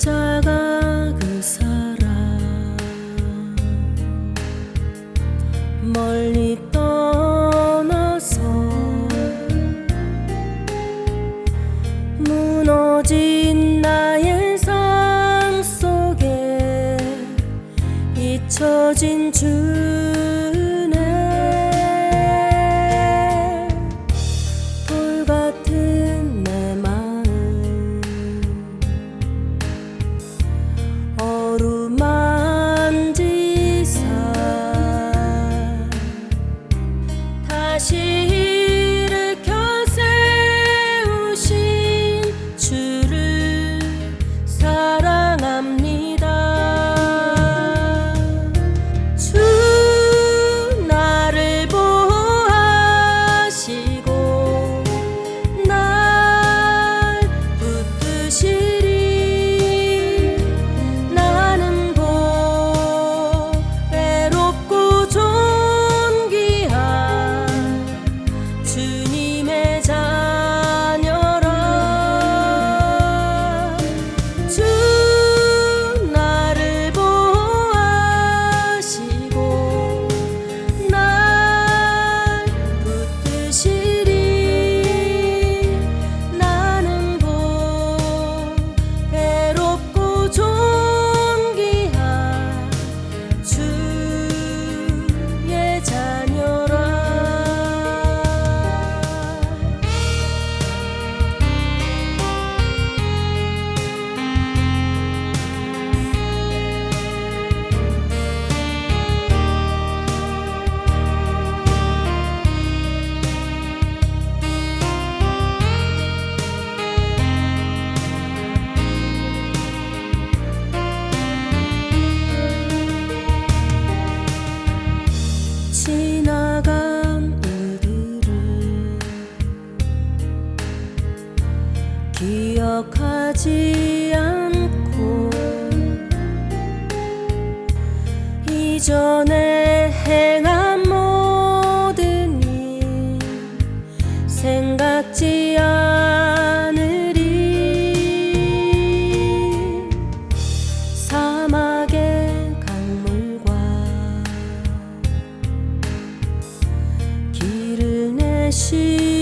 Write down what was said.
십자가 그 사람 멀리 떠나서 무너진 나의 삶 속에 잊혀진 주 지나간 일들을 기억하지 않고 전에 也许。